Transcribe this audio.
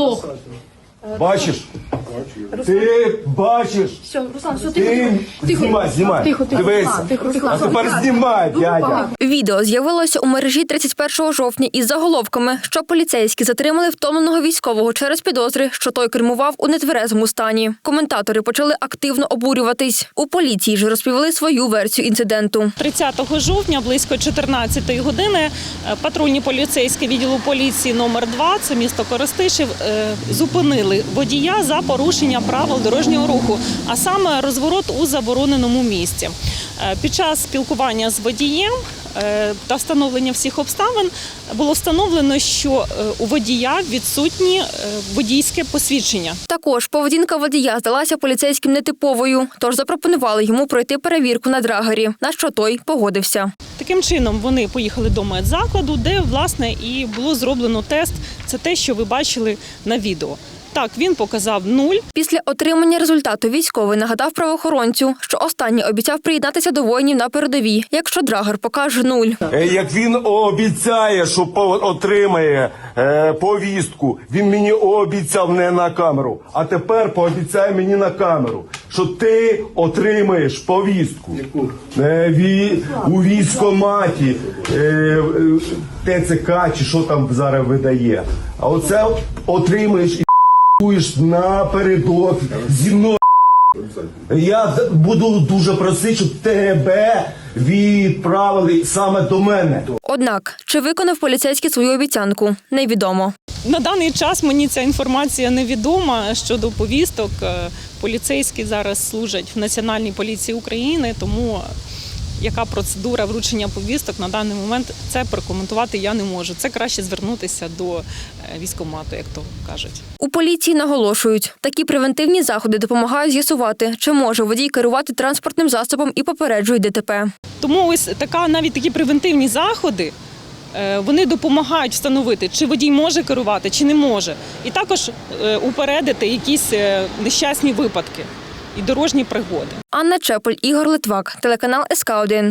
лох. Бачиш? Ти бачиш? Все, Руслан, все, Ти тихо. Тихо. знімай, знімай. Тихо, тихо. Дивися. Тихо, тихо. А тепер знімай, дядя. Відео з'явилося у мережі 31 жовтня із заголовками, що поліцейські затримали втомленого військового через підозри, що той кермував у нетверезому стані. Коментатори почали активно обурюватись. У поліції ж розповіли свою версію інциденту. 30 жовтня близько 14 години е, патрульні поліцейські відділу поліції номер 2 це місто Коростишів, е, зупинили водія за порушення правил дорожнього руху, а саме розворот у забороненому місці. Е, Під час спілкування з водієм е, та встановлення всіх обставин було встановлено, що е, у водія відсутні водійське посвідчення. Також поведінка водія здалася поліцейським нетиповою, тож запропонували йому пройти перевірку на драгері, на що той погодився. Таким чином вони поїхали до медзакладу, де власне і було зроблено тест. Це те, що ви бачили на відео. Так, він показав нуль. Після отримання результату військовий нагадав правоохоронцю, що останній обіцяв приєднатися до воїнів на передовій, якщо драгер покаже нуль. Е, Як він обіцяє, що отримає е, повістку, він мені обіцяв не на камеру, а тепер пообіцяє мені на камеру, що ти отримаєш повістку е, ві, у військоматі е, ТЦК чи що там зараз видає. А оце отримаєш будеш напередок зі мною. Я буду дуже просити, щоб тебе відправили саме до мене. Однак, чи виконав поліцейський свою обіцянку, невідомо. На даний час мені ця інформація невідома щодо повісток. Е, Поліцейські зараз служать в Національній поліції України, тому яка процедура вручення повісток на даний момент це прокоментувати я не можу. Це краще звернутися до е, військкомату, як то кажуть. У поліції наголошують, такі превентивні заходи допомагають з'ясувати, чи може водій керувати транспортним засобом і попереджують ДТП. Тому ось така навіть такі превентивні заходи. е, Вони допомагають встановити, чи водій може керувати, чи не може, і також е, упередити якісь нещасні випадки і дорожні пригоди. Анна Чеполь, Ігор Литвак, телеканал СК 1